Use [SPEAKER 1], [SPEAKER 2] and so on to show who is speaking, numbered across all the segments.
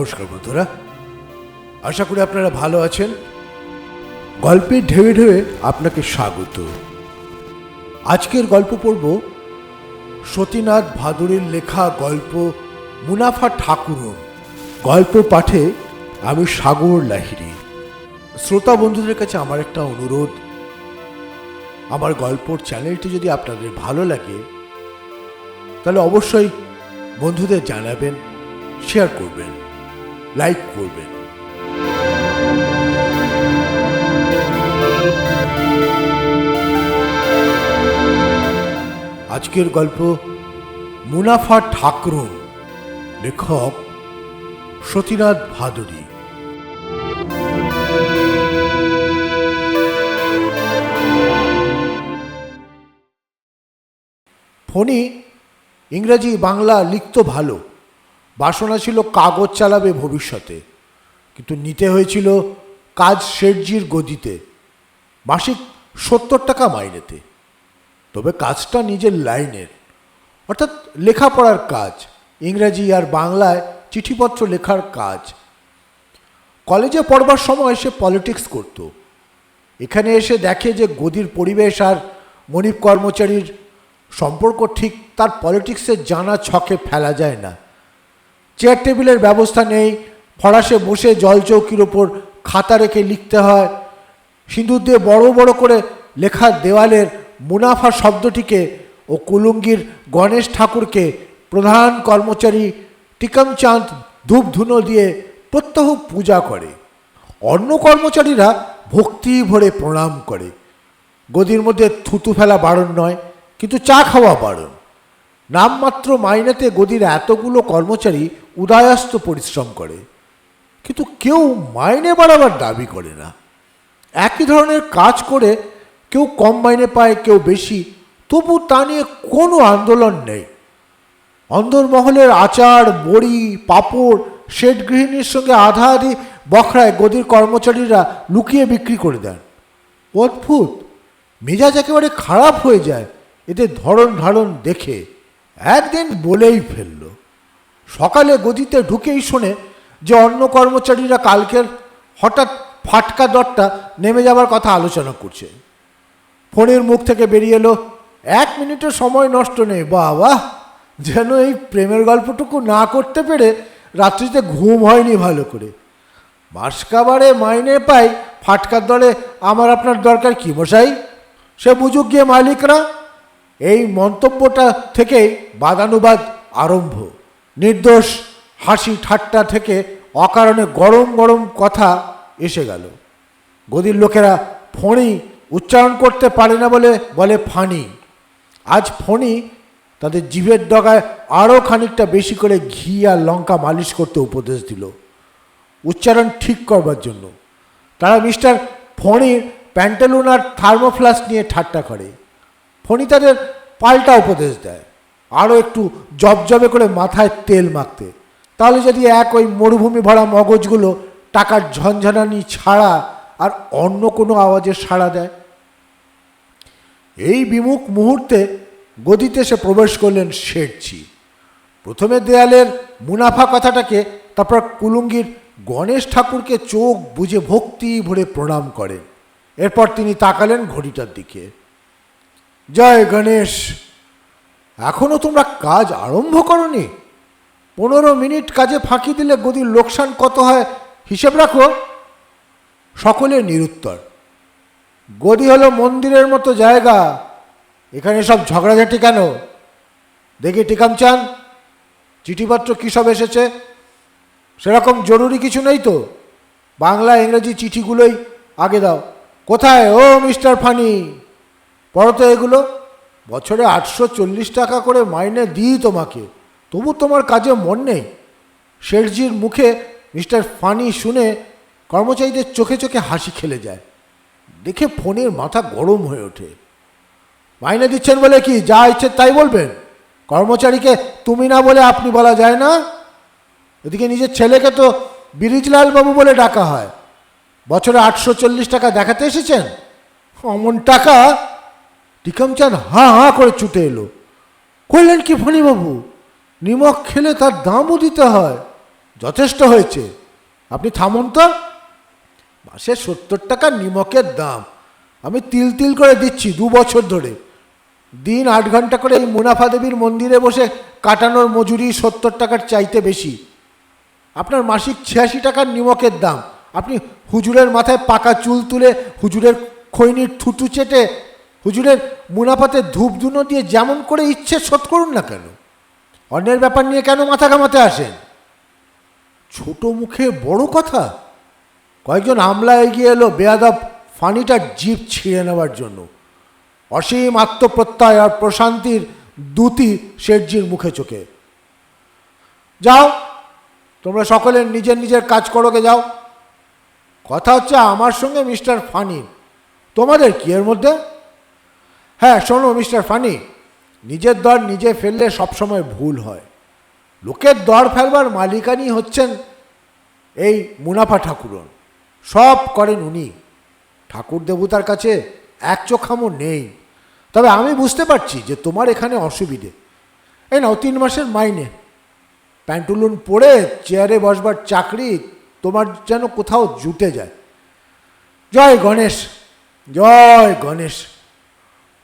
[SPEAKER 1] নমস্কার বন্ধুরা। আশা করি আপনারা ভালো আছেন। গল্পের ঢেউয়ে ঢেউয়ে আপনাকে স্বাগত। আজকের গল্প পড়ব সতীনাথ ভাদুরীর লেখা গল্প মুনাফা ঠাকুরন গল্প পাঠে আমি সাগর লাহিড়ী। শ্রোতা বন্ধুদের কাছে আমার একটা অনুরোধ। আমার গল্পর চ্যানেলটি যদি আপনাদের ভালো লাগে, তাহলে অবশ্যই বন্ধুদের জানাবেন, শেয়ার করবেন। লাইক করবেন। আজকের গল্প মুনাফা ঠাকরুন লেখক সতীনাথ ভাদুরী। ফোনে ইংরেজি বাংলা লিখত ভালো। বাসনা ছিল কাগজ চালাবে ভবিষ্যতে, কিন্তু নিতে হয়েছিল কাজ শেঠজির গদিতে, মাসিক সত্তর টাকা মাইনেতে। তবে কাজটা নিজের লাইনের, অর্থাৎ লেখাপড়ার কাজ, ইংরেজি আর বাংলায় চিঠিপত্র লেখার কাজ। কলেজে পড়বার সময় সে পলিটিক্স করত। এখানে এসে দেখে যে গদির পরিবেশ আর মনিব কর্মচারীর সম্পর্ক ঠিক তার পলিটিক্সের জানা ছকে ফেলা যায় না। চেয়ার টেবিলের ব্যবস্থা নেই। ফরাসে বসে জলচৌকির ওপর খাতা রেখে লিখতে হয়। সিঁদুর দিয়ে বড় বড় করে লেখা দেওয়ালের মুনাফা শব্দটিকে ও কুলুঙ্গির গণেশ ঠাকুরকে প্রধান কর্মচারী টিকামচাঁদ ধূপ ধুনো দিয়ে প্রত্যহ পূজা করে। অন্য কর্মচারীরা ভক্তি ভরে প্রণাম করে। গদির মধ্যে থুতু ফেলা বারণ নয়, কিন্তু চা খাওয়া বারণ। নামমাত্র মাইনেতে গদির এতগুলো কর্মচারী উদয়াস্ত পরিশ্রম করে। কিন্তু কেউ মাইনে বাড়াবার দাবি করে না। একই ধরনের কাজ করে কেউ কম মাইনে পায়, কেউ বেশি, তবু তা নিয়ে কোনো আন্দোলন নেই। অন্দরমহলের আচার, বড়ি, পাপড় শেড গৃহিণীর সঙ্গে আধা আধি বখরায় গদির কর্মচারীরা লুকিয়ে বিক্রি করে দেন। অদ্ভুত! মেজাজ একেবারে খারাপ হয়ে যায় এদের ধরন ধারণ দেখে। একদিন বলেই ফেলল, সকালে গদিতে ঢুকেই শোনে যে অন্য কর্মচারীরা কালকের হঠাৎ ফাটকা দরটা নেমে যাবার কথা আলোচনা করছে। ফোনের মুখ থেকে বেরিয়ে এলো, এক মিনিটের সময় নষ্ট নেই, বাবা। যেন এই প্রেমের গল্পটুকু না করতে পেরে রাত্রিতে ঘুম হয়নি ভালো করে। মাসকাবারে মাইনে পাই ফাটকার দলে আমার আপনার দরকার কি মশাই? সে বুঝুক গিয়ে মালিকরা এই মন্তব্যটা থেকেই বাদানুবাদ আরম্ভ। নির্দোষ হাসি ঠাট্টা থেকে অকারণে গরম গরম কথা এসে গেল। গদির লোকেরা ফণি উচ্চারণ করতে পারে না বলে বলে ফানি। আজ ফণি তাদের জিভের ডগায় আরও খানিকটা বেশি করে ঘি আর লঙ্কা মালিশ করতে উপদেশ দিল। উচ্চারণ ঠিক করবার জন্য। তারা মিস্টার ফণির প্যান্টালুন আর থার্মোফ্লাস্ক নিয়ে ঠাট্টা করে। ফণি তাদের পাল্টা উপদেশ দেয়। আরও একটু জবজবে করে মাথায় তেল মাখতে। তাহলে যদি এক ওই মরুভূমি ভরা মগজগুলো টাকার ঝনঝনানি ছাড়া আর অন্য কোনো আওয়াজে সাড়া দেয়? এই বিমুখ মুহূর্তে গদিতে সে প্রবেশ করলেন শেঠজি। প্রথমে দেয়ালের মুনাফা কথাটাকে, তারপর কুলুঙ্গির গণেশ ঠাকুরকে চোখ বুঝে ভক্তি ভরে প্রণাম করেন। এরপর তিনি তাকালেন ঘড়িটার দিকে। জয় গণেশ। এখনও তোমরা কাজ আরম্ভ করনি? পনেরো মিনিট কাজে ফাঁকি দিলে গদির লোকসান কত হয়, হিসেব রাখো। সকলে নিরুত্তর। গদি হলো মন্দিরের মতো জায়গা। এখানে সব ঝগড়াঝাটি কেন? দেখি টিকাম চান চিঠিপত্র কী সব এসেছে? সেরকম জরুরি কিছু নেই তো? বাংলা, ইংরেজি চিঠিগুলোই আগে দাও। কোথায়? ও মিস্টার ফানি। পড়ো তো এগুলো। বছরে আটশো চল্লিশ টাকা করে মাইনে দিই তোমাকে। তবু তোমার কাজে মন নেই। শেঠজির মুখে মিস্টার ফানি শুনে কর্মচারীদের চোখে চোখে হাসি খেলে যায়। দেখে ফোনের মাথা গরম হয়ে ওঠে। মাইনে দিচ্ছেন বলে কি যা ইচ্ছে তাই বলবেন? কর্মচারীকে তুমি না বলে আপনি বলা যায় না? এদিকে নিজের ছেলেকে তো বিরিজলাল বাবু বলে ডাকা হয়। বছরে আটশো চল্লিশ টাকা দেখাতে এসেছেন? অমন টাকা টিকামচাঁদ হাঁ হা করে ছুটে এলো। কইলেন কি ফণিবাবু, নিমক খেলে তার দামও দিতে হয়, যথেষ্ট হয়েছে। আপনি থামুন তো। মাসে সত্তর টাকা নিমকের দাম, আমি তিল তিল করে দিচ্ছি দু বছর ধরে। দিন আট ঘণ্টা করে এই মুনাফা দেবীর মন্দিরে বসে কাটানোর মজুরি সত্তর টাকার চাইতে বেশি। আপনার মাসিক ছিয়াশি টাকার নিমকের দাম, আপনি হুজুরের মাথায় পাকা চুল তুলে হুজুরের খৈনির থুতু চেটে হুজুরের মুনাফাতে ধূপ ধুনো দিয়ে যেমন করে ইচ্ছে শোধ করুন না কেন? অন্যের ব্যাপার নিয়ে কেন মাথা ঘামাতে আসেন? ছোট মুখে বড় কথা? কয়েকজন আমলা এগিয়ে এলো বেয়াদব ফানিটার জিপ ছিঁড়ে নেওয়ার জন্য। অসীম আত্মপ্রত্যয় আর প্রশান্তির দ্যুতি শেঠজির মুখে চোখে। যাও, তোমরা সকলে নিজের নিজের কাজ করোগে, যাও। কথা হচ্ছে আমার সঙ্গে মিস্টার ফানি। তোমাদের কি এর মধ্যে? হ্যাঁ শোনো, মিস্টার ফানি। নিজের দর নিজে ফেললে সবসময় ভুল হয়। লোকের দর ফেলবার মালিকানি হচ্ছেন এই মুনাফা ঠাকুরন। সব করেন উনি। ঠাকুর দেবতার কাছে এক চোখামো নেই। তবে আমি বুঝতে পারছি যে তোমার এখানে অসুবিধে। এই নাও, তিন মাসের মাইনে। প্যান্টুলুন পরে চেয়ারে বসবার চাকরি তোমার যেন কোথাও জুটে যায়। জয় গণেশ জয় গণেশ।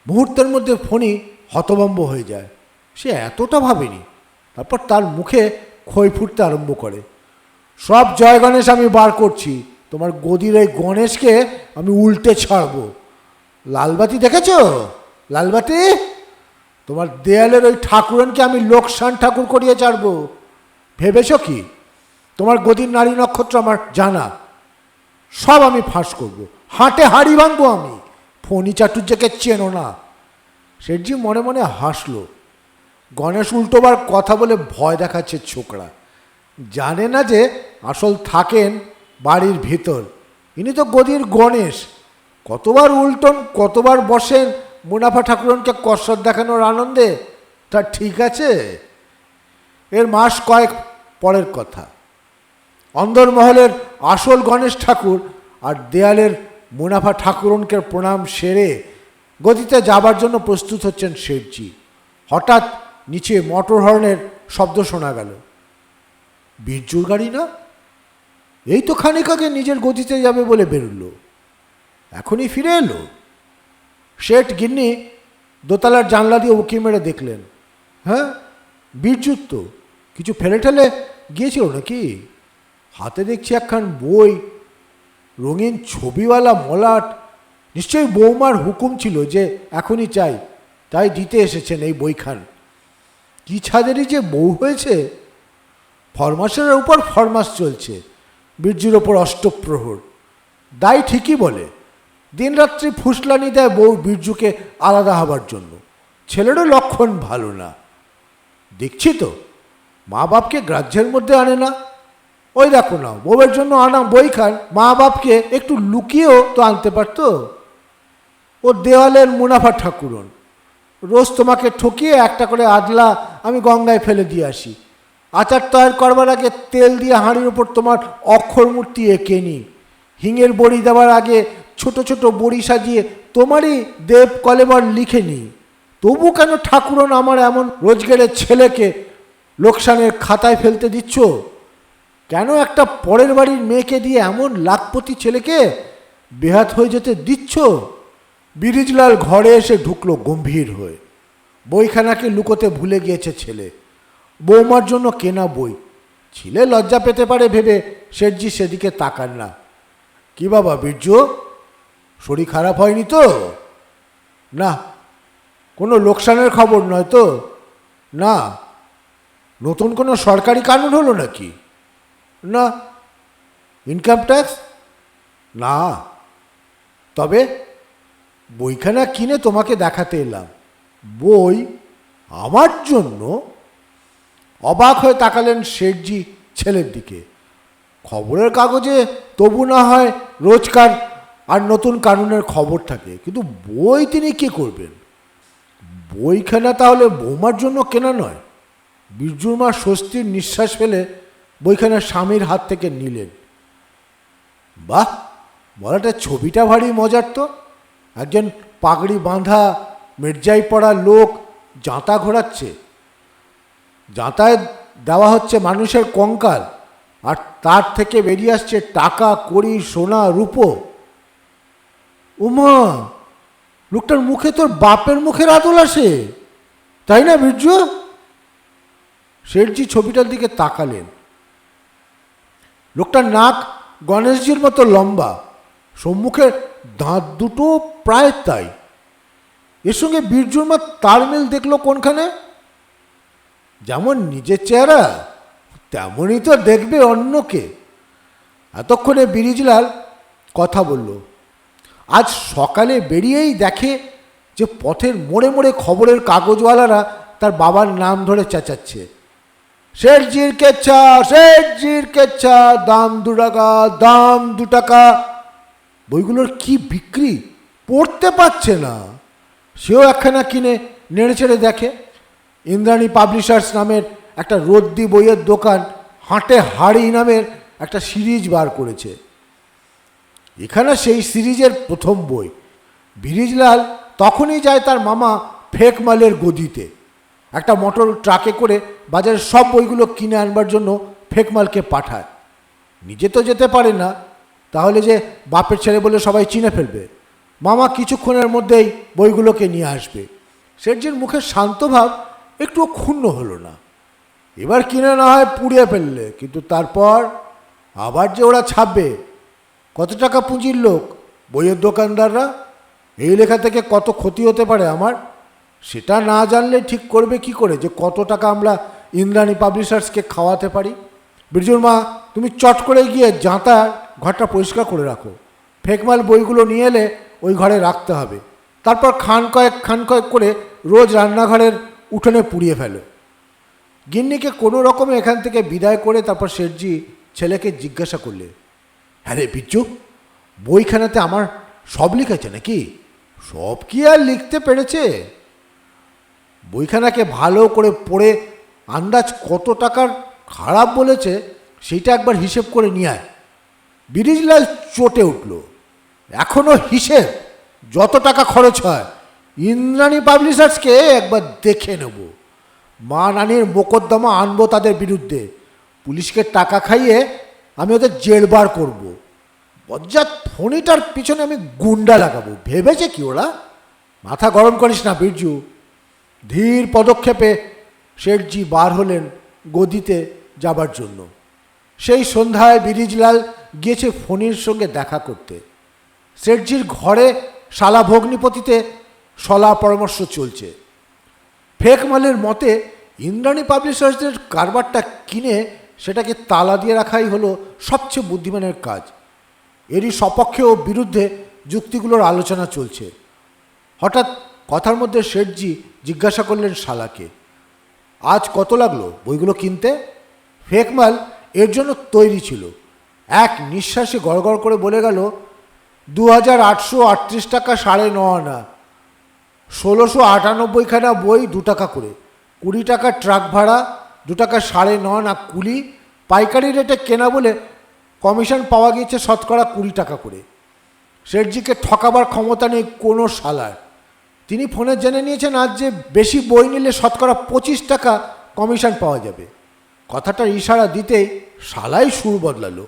[SPEAKER 1] মুহূর্তের মধ্যে ফণি হতভম্ব হয়ে যায়। সে এতটা ভাবেনি। তারপর তার মুখে খই ফুটতে আরম্ভ করে। সব জয় গণেশ আমি বার করছি। তোমার গদির ওই গণেশকে আমি উল্টে ছাড়বো। লালবাতি দেখেছ? লালবাতি? তোমার দেয়ালের ওই ঠাকুরনকে আমি লোকসান ঠাকুর করিয়ে ছাড়বো। ভেবেছ কি? তোমার গদির নারী নক্ষত্র আমার জানা। সব আমি ফাঁস করব। হাটে হাড়ি ভাঙবো আমি। ফণি চাটুর্যকে চেনো না। শেঠজি মনে মনে হাসলো। গণেশ উল্টোবার কথা বলে ভয় দেখাচ্ছে ছোকরা। জানে না যে আসল থাকেন বাড়ির ভিতর। ইনি তো গদির গণেশ। কতবার উল্টন, কতবার বসেন, মুনাফা ঠাকুরনকে কসর দেখানোর আনন্দে। তা ঠিক আছে? এর মাস কয়েক পরের কথা। অন্দরমহলের আসল গণেশ ঠাকুর আর দেয়ালের মুনাফা ঠাকুরনকে প্রণাম সেরে গতিতে যাবার জন্য প্রস্তুত হচ্ছেন শেঠজি। হঠাৎ নিচে মোটর হর্নের শব্দ শোনা গেল। বীরজুর গাড়ি না? এই তো খানিক আগে নিজের গতিতে যাবে বলে বেরোলো। এখনই ফিরে এলো। শেঠ গিন্নি দোতলার জানলা দিয়ে উকি মেরে দেখলেন। হ্যাঁ বীরজুত তো। কিছু ফেলে ঠেলে গিয়েছিল নাকি? হাতে দেখছি একখান বই রঙিন ছবিওয়ালা মলাট নিশ্চয়ই বৌমার হুকুম ছিল যে এখনই চাই। তাই দিতে এসেছেন এই বইখান কি ছাদেরই যে বউ হয়েছে? ফরমাসের উপর ফরমাস চলছে, বীর্যুর ওপর অষ্টপ্রহর। দায় ঠিকই বলে, দিনরাত্রি ফুসলানি দেয় বউ বীর্যুকে আলাদা হবার জন্য। ছেলেরও লক্ষণ ভালো না। দেখছি তো মা বাপকে গ্রাহ্যের মধ্যে আনে না? ওই দেখো না বউয়ের জন্য আনা বই খান, মা বাপকে একটু লুকিয়েও তো আনতে পারতো। ও দেওয়ালের মুনাফা ঠাকুরন। রোজ তোমাকে ঠকিয়ে একটা করে আদলা আমি গঙ্গায় ফেলে দিয়ে আসি। আচার তৈরি করবার আগে তেল দিয়ে হাঁড়ির ওপর তোমার অক্ষর মূর্তি এঁকে নি হিঙের বড়ি দেওয়ার আগে ছোট ছোট বড়ি সাজিয়ে তোমারই দেব কলেবর লিখে নি তবু কেন ঠাকুরন আমার এমন রোজগারের ছেলেকে লোকসানের খাতায় ফেলতে দিচ্ছ? কেন একটা পরের বাড়ির মেয়েকে দিয়ে এমন লাখপতি ছেলেকে বেহাত হয়ে যেতে দিচ্ছ? বিরিজলাল ঘরে এসে ঢুকলো গম্ভীর হয়ে। বইখানাকে লুকোতে ভুলে গিয়েছে ছেলে। বৌমার জন্য কেনা বই। ছেলে লজ্জা পেতে পারে ভেবে শেঠজি সেদিকে তাকান না। কি বাবা বীর্য? শরীর খারাপ হয়নি তো? না, কোনো লোকসানের খবর নয় তো? না, নতুন কোনো সরকারি কানুন হলো নাকি? না। ইনকাম ট্যাক্স না। তবে বইখানা কিনে তোমাকে দেখাতে এলাম। বই আমার জন্য অবাক হয়ে তাকালেন শেঠজি ছেলের দিকে। খবরের কাগজে তবু না হয় রোজকার আর নতুন কানুনের খবর থাকে, কিন্তু বই তিনি কি করবেন? বইখানা তাহলে বৌমার জন্য কেনা নয়। বীরজুর মা স্বস্তির নিঃশ্বাস ফেলে বইখানা স্বামীর হাত থেকে নিলেন। বাহ, বলাটা ছবিটা ভারী মজার তো। একজন পাগড়ি বাঁধা মির্জাই পড়া লোক জাঁতা ঘোরাচ্ছে। যাতায়াত দেওয়া হচ্ছে মানুষের কঙ্কাল, আর তার থেকে বেরিয়ে আসছে টাকা, কড়ি, সোনা, রূপো। উমা, লোকটার মুখে তোর বাপের মুখের আদল আসে, তাই না বীর্য? শেঠজি ছবিটার দিকে তাকালেন। লোকটার নাক গণেশজির মতো লম্বা, সম্মুখে দাঁত দুটো প্রায় তাই। এর সঙ্গে বীরজুর মা তার মিল দেখল কোনখানে? যেমন নিজের চেহারা, তেমনই তো দেখবে অন্যকে। এতক্ষণে বিরিজলাল কথা বলল, আজ সকালে বেরিয়েই দেখে যে পথের মোড়ে মোড়ে খবরের কাগজওয়ালারা তার বাবার নাম ধরে চেঁচাচ্ছে। শেঠজির কেচ্ছা শেঠজির কেচ্ছা, দাম দু টাকা, দাম দু টাকা। বইগুলোর কি বিক্রি? পড়তে পারছে না। সেও একখানা কিনে নেড়ে চেড়ে দেখে। ইন্দ্রাণী পাবলিশার্স নামের একটা রদ্দি বইয়ের দোকান হাঁটে হাড়ি নামের একটা সিরিজ বার করেছে। এখানে সেই সিরিজের প্রথম বই। বিরিজলাল তখনই যায় তার মামা ফেক মালের গদিতে। একটা মোটর ট্রাকে করে বাজারের সব বইগুলো কিনে আনবার জন্য ফেক মালকে পাঠায়। নিজে তো যেতে পারে না, তাহলে যে বাপের ছেলে বলে সবাই চিনে ফেলবে। মামা কিছুক্ষণের মধ্যেই বইগুলোকে নিয়ে আসবে। শেঠজির মুখের শান্ত ভাব একটুও ক্ষুণ্ণ হলো না। এবার কিনে না হয় পুড়িয়ে ফেললে, কিন্তু তারপর আবার যে ওরা ছাপবে, কত টাকা পুঁজির লোক? বইয়ের দোকানদাররা? এই লেখা থেকে কত ক্ষতি হতে পারে আমার? সেটা না জানলে ঠিক করবে কি করে? যে কত টাকা আমরা ইন্দ্রাণী পাবলিশার্সকে খাওয়াতে পারি? বিরজুর মা, তুমি চট করে গিয়ে জাঁতা ঘরটা পরিষ্কার করে রাখো। ফেকমাল বইগুলো নিয়ে এলে ওই ঘরে রাখতে হবে। তারপর খান কয়েক খান কয়েক করে রোজ রান্নাঘরের উঠোনে পুড়িয়ে ফেলো। গিন্নিকে কোনো রকমে এখান থেকে বিদায় করে তারপর শেঠজি ছেলেকে জিজ্ঞাসা করলে হ্যাঁ রে বিচ্ছু বইখানাতে আমার সব লিখেছে নাকি? সব কি আর লিখতে পেরেছে? বইখানাকে ভালো করে পড়ে আন্দাজ কত টাকার খারাপ বলেছে, সেইটা একবার হিসেব করে নিয়ে আয়। বিরিজলাল চটে উঠল। এখনও হিসেব যত টাকা খরচ হয়। ইন্দ্রাণী পাবলিশার্সকে একবার দেখে নেব। মা নানির মোকদ্দমা আনব তাদের বিরুদ্ধে। পুলিশকে টাকা খাইয়ে আমি ওদের জেলবার করব। বজ্জাত ফণিটার পিছনে আমি গুন্ডা লাগাবো। ভেবেছে কি ওরা? মাথা গরম করিস না, বীরজু। ধীর পদক্ষেপে শেঠজি বার হলেন গদিতে যাবার জন্য। সেই সন্ধ্যায় বিরিজলাল গিয়েছে ফণির সঙ্গে দেখা করতে। শেঠজির ঘরে শালা ভগ্নিপতিতে সলা পরামর্শ চলছে। ফেক মালের মতে ইন্দ্রাণী পাবলিশার্সদের কারবারটা কিনে সেটাকে তালা দিয়ে রাখাই হলো সবচেয়ে বুদ্ধিমানের কাজ। এরই সপক্ষে ও বিরুদ্ধে যুক্তিগুলোর আলোচনা চলছে। হঠাৎ কথার মধ্যে শেঠজি জিজ্ঞাসা করলেন, শালাকে, আজ কত লাগল বইগুলো কিনতে? ফেকমাল এর জন্য তৈরি ছিল। এক নিঃশ্বাসে গড়গড় করে বলে গেল দু হাজার আটশো আটত্রিশ টাকা সাড়ে ন আনা, ষোলোশো আটানব্বইখানা বই দু টাকা করে, কুড়ি টাকা ট্রাক ভাড়া, দু টাকা সাড়ে ন না কুলি, পাইকারি রেটে কেনা বলে কমিশন পাওয়া গিয়েছে শতকরা কুড়ি টাকা করে। শেঠজিকে ঠকাবার ক্ষমতা নেই কোনো সালার তিনি ফোনে জেনে নিয়েছেন, আজ যে বেশি বই নিলে শতকরা পঁচিশ টাকা কমিশন পাওয়া যাবে। কথাটার ইশারা দিতেই শালাই সুর বদলালো।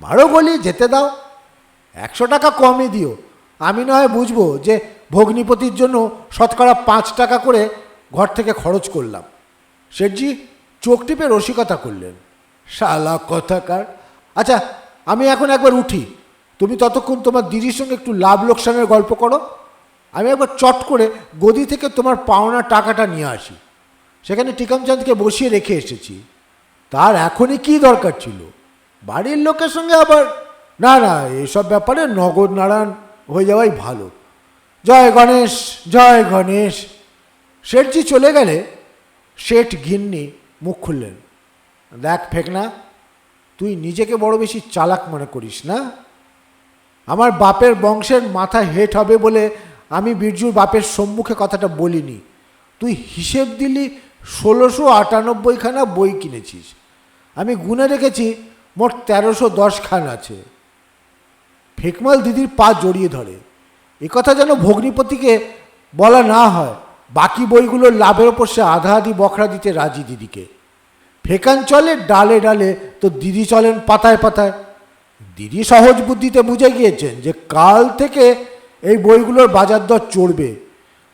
[SPEAKER 1] মারো গলি, যেতে দাও। একশো টাকা কমই দিও। আমি না হয় বুঝব যে ভগ্নিপতির জন্য শতকরা পাঁচ টাকা করে ঘর থেকে খরচ করলাম। শেঠজি চোখ টিপে রসিকতা করলেন। শালা কথাকার। আচ্ছা আমি এখন একবার উঠি। তুমি ততক্ষণ তোমার দিদির সঙ্গে একটু লাভ লোকসানের গল্প করো। আমি একবার চট করে গদি থেকে তোমার পাওনা টাকাটা নিয়ে আসি। সেখানে টিকামচাঁদকে বসিয়ে রেখে এসেছি। তার এখনই কি দরকার ছিল? বাড়ির লোকের সঙ্গে আবার? না না, এসব ব্যাপারে নগদ নারায়ণ হয়ে যাওয়াই ভালো। জয় গণেশ জয় গণেশ। শেঠজি চলে গেলে শেঠ গিন্নি মুখ খুললেন। দেখ ফেকনা, তুই নিজেকে বড় বেশি চালাক মনে করিস না? আমার বাপের বংশের মাথা হেট হবে বলে আমি বীরজুর বাপের সম্মুখে কথাটা বলিনি। তুই হিসেব দিলি ষোলোশো আটানব্বইখানা বই কিনেছিস। আমি গুনে রেখেছি, মোট তেরোশো খান আছে। ফেকমাল দিদির পা জড়িয়ে ধরে। কথা যেন ভগ্নিপতিকে বলা না হয়, বাকি বইগুলোর লাভের ওপর সে আধা আধি বখরা দিতে রাজি দিদিকে। ফেকান চলে, ডালে ডালে, তো দিদি চলেন পাতায় পাতায়। দিদি সহজ বুদ্ধিতে বুঝে গিয়েছেন যে কাল থেকে এই বইগুলোর বাজার দর চড়বে।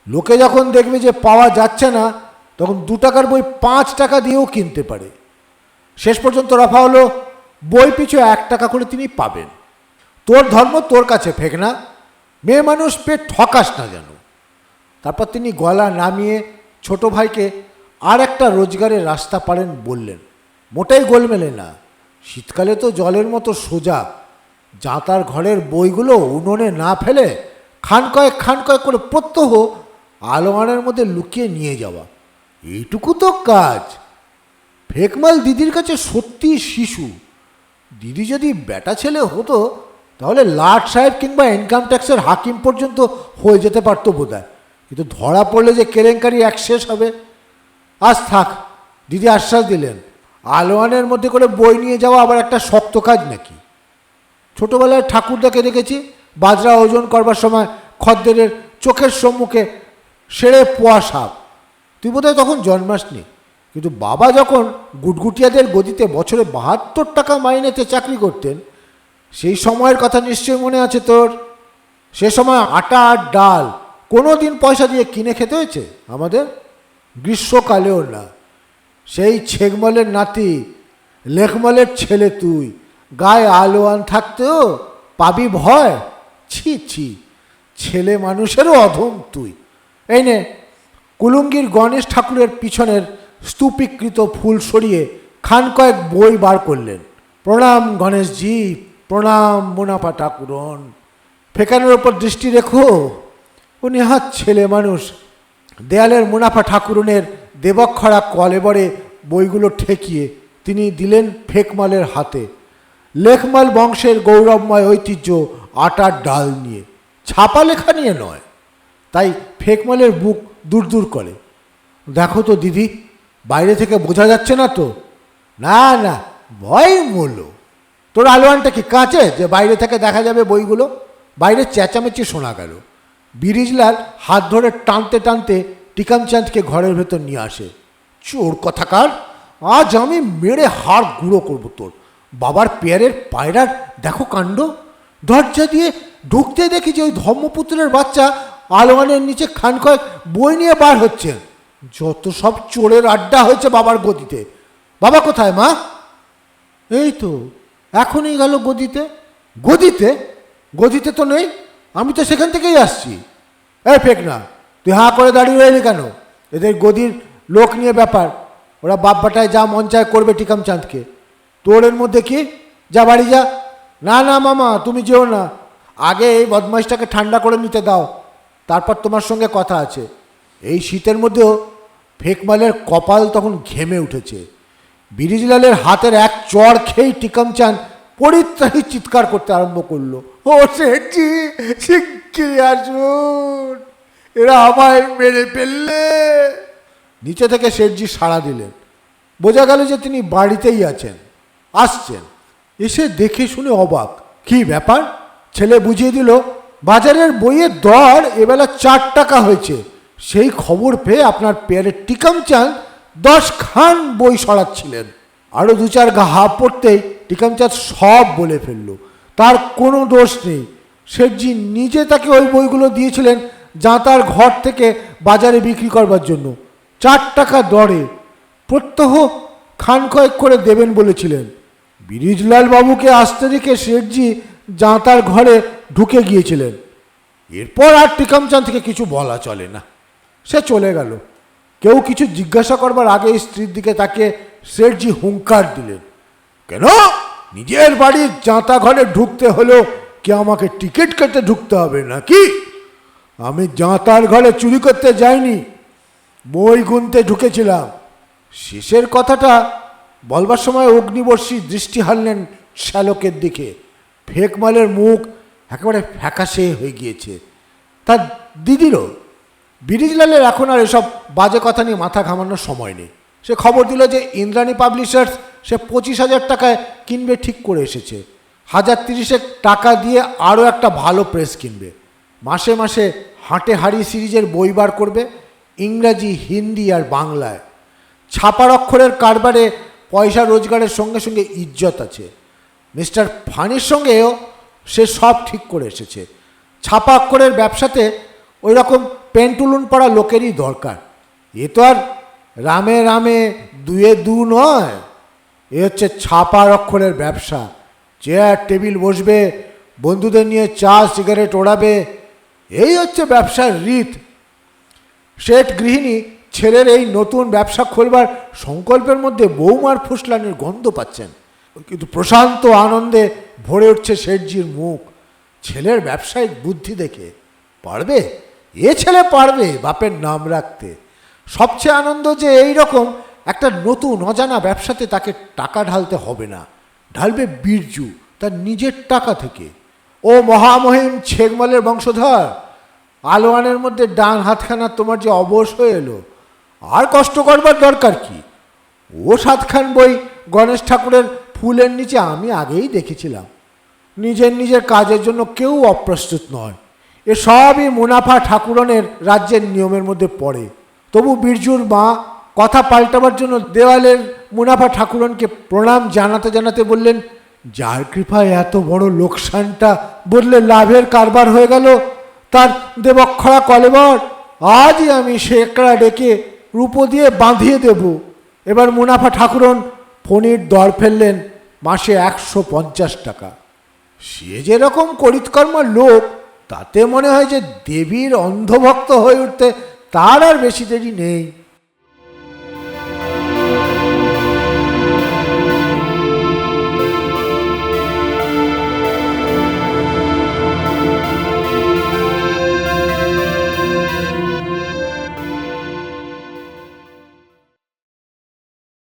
[SPEAKER 1] লোকে যখন দেখবে যে পাওয়া যাচ্ছে না, তখন দু টাকার বই পাঁচ টাকা দিয়েও কিনতে পারে। শেষ পর্যন্ত রফা হলো, বই পিছু এক টাকা করে তিনি পাবেন। তোর ধর্ম তোর কাছে ফেক না, মেয়ে মানুষ পেট ঠকাস না যেন। তারপর তিনি গলা নামিয়ে ছোট ভাইকে আর একটা রোজগারের রাস্তা পারেন বললেন, মোটাই গোলমেলে না। শীতকালে তো জলের মতো সোজা। যা তার ঘরের বইগুলো উনুনে না ফেলে খান কয়েক খান কয়েক করে প্রত্যহ আলোয়ানের মধ্যে লুকিয়ে নিয়ে যাওয়া। এইটুকু তো কাজ। ফেকমাল দিদির কাছে সত্যি শিশু। দিদি যদি বেটা ছেলে হতো, তাহলে লাট সাহেব কিংবা ইনকাম ট্যাক্সের হাকিম পর্যন্ত হয়ে যেতে পারতো বোধ কিন্তু ধরা পড়লে যে কেলেঙ্কারি এক শেষ হবে। আজ থাক, দিদি আশ্বাস দিলেন। আলোয়ানের মধ্যে করে বই নিয়ে যাওয়া আবার একটা শক্ত কাজ নাকি? ছোটবেলায় ঠাকুরদাকে দেখেছি বাজরা ওজন করবার সময় খদ্দেরের চোখের সম্মুখে সেরে পোয়া সাপ। তুই বোধহয় তখন জন্মাসনি। কিন্তু বাবা যখন গুটগুটিয়াদের গদিতে বছরে বাহাত্তর টাকা মাইনেতে চাকরি করতেন, সেই সময়ের কথা নিশ্চয়ই মনে আছে তোর? সে সময় আটা আর ডাল কোনো দিন পয়সা দিয়ে কিনে খেতে হয়েছে? আমাদের গ্রীষ্মকালেও না। সেই ছেগমলের নাতি, লেখমলের ছেলে তুই, গায়ে আলোয়ান থাকতেও পাবি ভয়? ছি ছি। ছেলে মানুষেরও অধম তুই। এই নে, কুলুঙ্গির গণেশ ঠাকুরের পিছনের স্তূপীকৃত ফুল সরিয়ে খান কয়েক বই বার করলেন। প্রণাম গণেশজি, প্রণাম মুনাফা ঠাকুরন। ফেকানোর ওপর দৃষ্টি রেখো। উনি হাত ছেলে মানুষ। দেয়ালের মুনাফা ঠাকুরনের দেবক্ষরা কলেবরে বইগুলো ঠেকিয়ে তিনি দিলেন ফেকমালের হাতে। লেখমাল বংশের গৌরবময় ঐতিহ্য আটার ডাল নিয়ে। ছাপা লেখা নিয়ে নয়, তাই ফেকমালের বুক দূর দূর করে। দেখো তো দিদি, বাইরে থেকে বোঝা যাচ্ছে না তো? না না, ভয় মূল্য তোর আলোয়ানটা কি কাঁচে? যে বাইরে থেকে দেখা যাবে বইগুলো? বাইরে চেঁচামেচি শোনা গেল। বিরিজলাল হাত ধরে টানতে টানতে টিকামচাঁদকে ঘরের ভেতর নিয়ে আসে। চোর কথাকার, আজ আমি মেরে হাড় গুঁড়ো করব তোর। বাবার পেয়ারের পায়রার, দেখো কাণ্ড। দরজা দিয়ে ঢুকতে দেখি যে ওই ধর্মপুত্রের বাচ্চা আলোয়ানের নিচে খান কয়েক বই নিয়ে বার হচ্ছে। যত সব চোরের আড্ডা হয়েছে বাবার গদিতে। বাবা কোথায় মা? এই তো, এখনই গেল গদিতে। গদিতে? গদিতে তো নেই, আমি তো সেখান থেকেই আসছি। এ ফেক না তুই হাঁ করে দাঁড়িয়ে রইলি কেন? এদের গদির লোক নিয়ে ব্যাপার। ওরা বাপ্পাটায় যা মন চায় করবে টিকাম চাঁদকে তোর এর মধ্যে কি? যা বাড়ি যা। না না, মামা, তুমি যেও না। আগে এই বদমাইশটাকে ঠান্ডা করে নিতে দাও। তারপর তোমার সঙ্গে কথা আছে। এই শীতের মধ্যেও ফেকমালের কপাল তখন ঘেমে উঠেছে। বিরিজলালের হাতের এক চড় খেয়েই টিকাম চান পরিত্রাহী চিৎকার করতে আরম্ভ করল। ও সেটি শিগগিরি আসুন এরা আমায় মেরে ফেললে। নিচে থেকে শেঠজি সাড়া দিলেন। বোঝা গেল যে তিনি বাড়িতেই আছেন। আসছেন। এসে দেখে শুনে অবাক। কি ব্যাপার? ছেলে বুঝিয়ে দিল, বাজারের বইয়ের দর এবেলা চার টাকা হয়েছে। সেই খবর পেয়ে আপনার পেয়ারের টিকাম চান দশ খান বই সরাচ্ছিলেন। আরও দু চার গা হাফ পড়তেই টিকামচাঁদ সব বলে ফেলল। তার কোনো দোষ নেই। শেঠজি নিজে তাকে ওই বইগুলো দিয়েছিলেন যা তার ঘর থেকে বাজারে বিক্রি করবার জন্য। চার টাকা দরে। প্রত্যহ খান কয়েক করে দেবেন বলেছিলেন। বিরিজলাল বাবুকে আসতে দেখে শেঠজি জাঁতার ঘরে ঢুকে গিয়েছিলেন। এরপর আর টিকামচাঁদ থেকে কিছু বলা চলে না। সে চলে গেল। কেউ কিছু জিজ্ঞাসা করবার আগে স্ত্রীর দিকে তাকে শেঠজি হুঙ্কার দিলেন, কেন? নিজের বাড়ির জাঁতা ঘরে ঢুকতে হলেও কি আমাকে টিকিট কেটে ঢুকতে হবে নাকি? আমি জাঁতার ঘরে চুরি করতে যাইনি বই গুনতে ঢুকেছিলাম। শেষের কথাটা বলবার সময় অগ্নিবর্ষী দৃষ্টি হারলেন শ্যালকের দিকে। ফেকমালের মুখ একেবারে ফ্যাকাশে হয়ে গিয়েছে। তার দিদিরও, বিরিজলালের এখন আর এসব বাজে কথা নিয়ে মাথা ঘামানোর সময় নেই। সে খবর দিল যে ইন্দ্রাণী পাবলিশার্স সে পঁচিশ হাজার টাকায় কিনবে ঠিক করে এসেছে। হাজার তিরিশেক টাকা দিয়ে আরও একটা ভালো প্রেস কিনবে। মাসে মাসে হাঁটে হাড়ি সিরিজের বই বার করবে, ইংরাজি, হিন্দি আর বাংলায়। ছাপার অক্ষরের কারবারে পয়সা রোজগারের সঙ্গে সঙ্গে ইজ্জত আছে। মিস্টার ফানির সঙ্গেও সে সব ঠিক করে এসেছে। ছাপা অক্ষরের ব্যবসাতে ওই রকম পেন্টুলুন পড়া লোকেরই দরকার। এ তো আর রামে রামে দুয়ে দু নয়। এ হচ্ছে ছাপার অক্ষরের ব্যবসা। চেয়ার, টেবিল বসবে, বন্ধুদের নিয়ে চা, সিগারেট ওড়াবে। এই হচ্ছে ব্যবসার রীত। শেঠ গৃহিণী ছেলের এই নতুন ব্যবসা খোলবার সংকল্পের মধ্যে বৌমার ফুসলানির গন্ধ পাচ্ছেন। কিন্তু প্রশান্ত আনন্দে ভরে উঠছে শেঠজির মুখ। ছেলের ব্যবসায়িক বুদ্ধি দেখে, পারবে? এ ছেলে পারবে বাপের নাম রাখতে। সবচেয়ে আনন্দ যে এই রকম একটা নতুন অজানা ব্যবসাতে তাকে টাকা ঢালতে হবে না। ঢালবে বীরজু, তার নিজের টাকা থেকে। ও মহামহিম ছেগমলের বংশধর, আলোয়ানের মধ্যে ডান হাতখানা তোমার যে অবশ হয়ে এলো আর কষ্ট করবার দরকার কি? ও সাতখান বই গণেশ ঠাকুরের ফুলের নিচে আমি আগেই দেখেছিলাম। নিজের নিজের কাজের জন্য কেউ অপ্রস্তুত নয়। এ সবই মুনাফা ঠাকুরনের রাজ্যের নিয়মের মধ্যে পড়ে। তবু বীরজুর মা কথা পাল্টাবার জন্য দেওয়ালের মুনাফা ঠাকুরনকে প্রণাম জানাতে জানাতে বললেন, যার কৃপায় এত বড় লোকসানটা বললে লাভের কারবার হয়ে গেল, তার দেবক্ষরা কলেবর, আজই আমি শেকড়া ডেকে রূপো দিয়ে বাঁধিয়ে দেব। এবার মুনাফা ঠাকুরন ফণির দর ফেললেন মাসে একশো পঞ্চাশ টাকা। সে যেরকম করিতকর্মার লোক তাতে মনে হয় যে দেবীর অন্ধভক্ত হয়ে উঠতে তার আর বেশি দেরি নেই।